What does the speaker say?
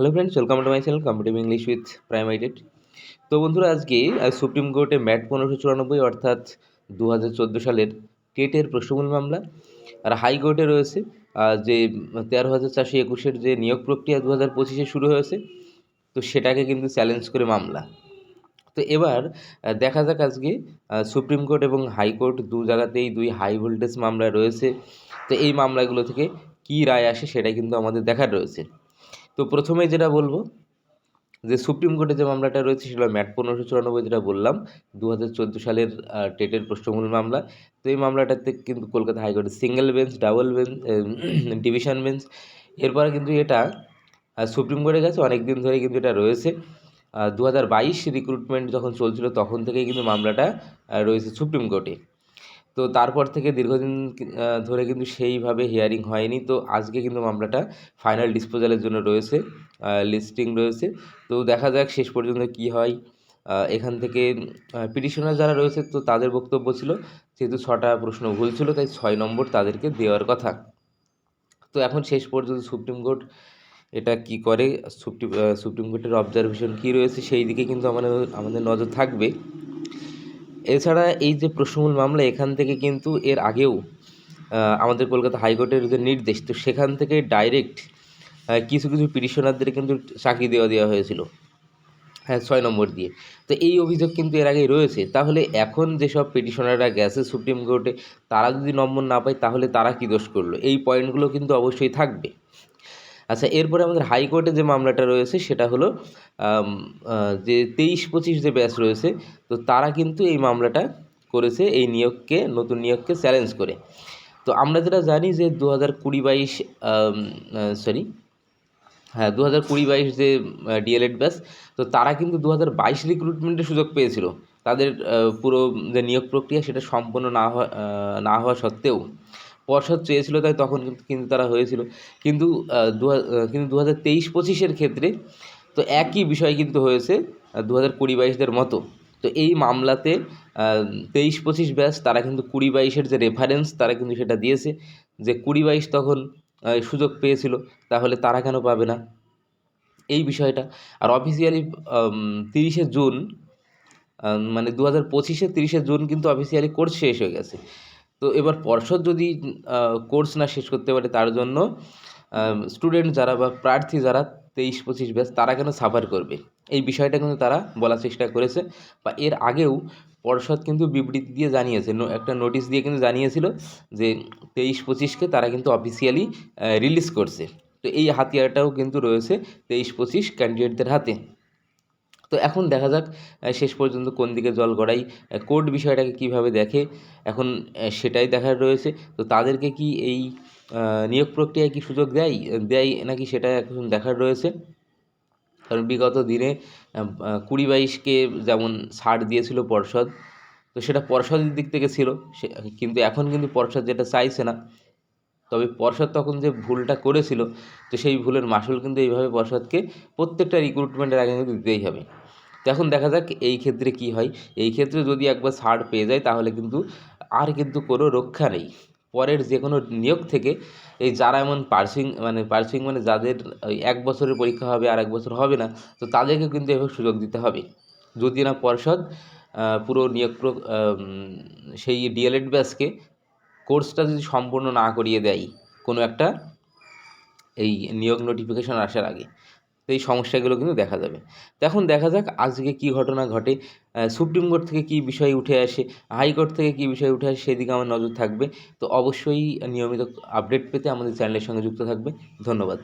Hello friends welcome to my channel competitive English with প্রাইমাইটেড তো বন্ধুরা, আজকে সুপ্রিম কোর্টে ম্যাট পনেরোশো চুরানব্বই অর্থাৎ দু হাজার চোদ্দ সালের টেটের প্রশ্নমূল মামলা। আর হাইকোর্টে রয়েছে যে তেরো হাজার চারশো একুশের যে নিয়োগ প্রক্রিয়া দু হাজার পঁচিশে শুরু হয়েছে, তো সেটাকে কিন্তু চ্যালেঞ্জ করে মামলা। তো এবার দেখা যাক আজকে সুপ্রিম কোর্ট এবং হাইকোর্ট দু জায়গাতেই দুই হাই ভোল্টেজ মামলা রয়েছে। তো এই মামলাগুলো থেকে কী রায় আসে সেটাই কিন্তু আমাদের দেখার রয়েছে। তো প্রথমে যেটা বলব, যে সুপ্রিম কোর্টে যে মামলাটা রয়েছে সেটা ম্যাট পনেরোশো চুরানব্বই যেটা বললাম দু হাজার চোদ্দ সালের টেটের প্রশ্নমূল মামলা। তো এই মামলাটাতে কিন্তু কলকাতা হাইকোর্টে single bench double bench division bench এরপরে কিন্তু এটা সুপ্রিম কোর্টে গেছে অনেক দিন ধরে কিন্তু এটা রয়েছে। দু হাজার বাইশ রিক্রুটমেন্ট যখন চলছিল তখন থেকেই কিন্তু মামলাটা রয়েছে সুপ্রিম কোর্টে। তো তারপর থেকে দীর্ঘদিন ধরে কিন্তু সেইভাবে হিয়ারিং হয়নি। তো আজকে কিন্তু মামলাটা ফাইনাল ডিসপোজালের জন্য রয়েছে লিস্টিং রয়েছে। তো দেখা যাক শেষ পর্যন্ত কি হয়। এখান থেকে পিটিশনার যারা রয়েছে তো তাদের বক্তব্য ছিল, যেহেতু ছটা প্রশ্ন ভুল ছিল, তাই ছয় নম্বর তাদেরকে দেওয়ার কথা। তো এখন শেষ পর্যন্ত সুপ্রিম কোর্ট এটা কি করে? সুপ্রিম সুপ্রিম কোর্টের অবজারভেশন কী রয়েছে সেই দিকে কিন্তু আমাদের আমাদের নজর থাকবে। এছাড়া এই যে প্রশ্নমূল মামলা, এখান থেকে কিন্তু এর আগেও আমাদের কলকাতা হাইকোর্টের যে নির্দেশ, তো সেখান থেকে ডাইরেক্ট কিছু কিছু পিটিশনারদের কিন্তু চাকরি দেওয়া দেওয়া হয়েছিল হ্যাঁ ছয় নম্বর দিয়ে। তো এই অভিযোগ কিন্তু এর আগেই রয়েছে। তাহলে এখন যেসব পিটিশনাররা গেছে সুপ্রিম কোর্টে, তারা যদি নম্বর না পায়, তাহলে তারা কী দোষ করল? এই পয়েন্টগুলো কিন্তু অবশ্যই থাকবে। আচ্ছা এরপরে আমাদের হাইকোর্টে যে মামলাটা রয়েছে, সেটা হলো যে তেইশ পঁচিশ যে ব্যাচ রয়েছে, তো তারা কিন্তু এই মামলাটা করেছে, এই নিয়োগকে, নতুন নিয়োগকে চ্যালেঞ্জ করে। তো আমরা যেটা জানি যে দু হাজার কুড়ি বাইশ সরি হ্যাঁ দু হাজার কুড়ি বাইশ যে ডিএলএড ব্যাচ তো তারা কিন্তু দু হাজার বাইশ রিক্রুটমেন্টের সুযোগ পেয়েছিল। তাদের পুরো যে নিয়োগ প্রক্রিয়া, সেটা সম্পন্ন না হওয়া না হওয়া সত্ত্বেও। পর্ষদ চেয়েছিল তাই তখন কিন্তু তারা হয়েছিল। কিন্তু দু কিন্তু দু হাজার তেইশ পঁচিশের ক্ষেত্রে তো একই বিষয় কিন্তু হয়েছে দু হাজার কুড়ি বাইশদের মতো। তো এই মামলাতে তেইশ পঁচিশ ব্যাচ তারা কিন্তু কুড়ি বাইশের যে রেফারেন্স তারা কিন্তু সেটা দিয়েছে যে কুড়ি বাইশ তখন সুযোগ পেয়েছিল, তাহলে তারা কেন পাবে না? এই বিষয়টা। আর অফিসিয়ালি তিরিশে জুন মানে দু হাজার পঁচিশে তিরিশে জুন কিন্তু অফিসিয়ালি কোর্স শেষ হয়ে গেছে। তো এবার পর্ষদ যদি কোর্স না শেষ করতে পারে তার জন্য স্টুডেন্ট যারা বা প্রার্থী যারা তেইশ পঁচিশ ব্যাচ তারা কেন সাফার করবে? এই বিষয়টা কিন্তু তারা বলার চেষ্টা করেছে। বা এর আগেও পর্ষদ কিন্তু বিবৃতি দিয়ে জানিয়েছে একটা নোটিশ দিয়ে কিন্তু জানিয়েছিল যে তেইশ পঁচিশকে তারা কিন্তু অফিসিয়ালি রিলিজ করছে। তো এই হাতিয়ারটাও কিন্তু রয়েছে তেইশ পঁচিশ ক্যান্ডিডেটদের হাতে। তো এখন দেখা যাক শেষ পর্যন্ত কোন দিকে জল গড়াই কোর্ট বিষয়টাকে কীভাবে দেখে এখন সেটাই দেখার রয়েছে। তো তাদেরকে কি এই নিয়োগ প্রক্রিয়ায় কি সুযোগ দেয় দেয় নাকি সেটা এখন দেখার রয়েছে। কারণ বিগত দিনে কুড়ি বাইশকে যেমন ছাড় দিয়েছিল পর্ষদ, তো সেটা পর্ষদের দিক থেকে ছিল, সে, কিন্তু এখন কিন্তু পর্ষদ যেটা চাইছে না তবে পর্ষদ তখন যে ভুলটা করেছিল, তো সেই ভুলের মাসুল কিন্তু এইভাবে পর্ষদকে প্রত্যেকটা রিক্রুটমেন্টের আগে কিন্তু দিতেই হবে। এখন দেখা যাক এই ক্ষেত্রে কি হয়। এই ক্ষেত্রে যদি একবার ছাড় পেয়ে যায়, তাহলে কিন্তু আর কিন্তু কোনো রক্ষা নেই। পরের যে কোনো নিয়োগ থেকে এই যারা এমন পার্সিং মানে পার্সিং মানে যাদের এক বছরের পরীক্ষা হবে, আর এক বছর হবে না, তো তাদেরকে কিন্তু এভাবে সুযোগ দিতে হবে। যদি না পর্ষদ পুরো নিয়োগ সেই ডিএলএড ব্যাচকে কোর্সটা যদি সম্পূর্ণ না করিয়ে দেয় কোনো একটা এই নিয়োগ নোটিফিকেশন আসার আগে, তো এই সমস্যাগুলো কিন্তু দেখা যাবে। এখন দেখা যাক আজকে কি ঘটনা ঘটে সুপ্রিম কোর্ট থেকে কি বিষয় উঠে আসে, হাইকোর্ট থেকে কি বিষয় উঠে আসে সেদিকে আমার নজর থাকবে। তো অবশ্যই নিয়মিত আপডেট পেতে আমাদের চ্যানেলের সঙ্গে যুক্ত থাকবে। ধন্যবাদ।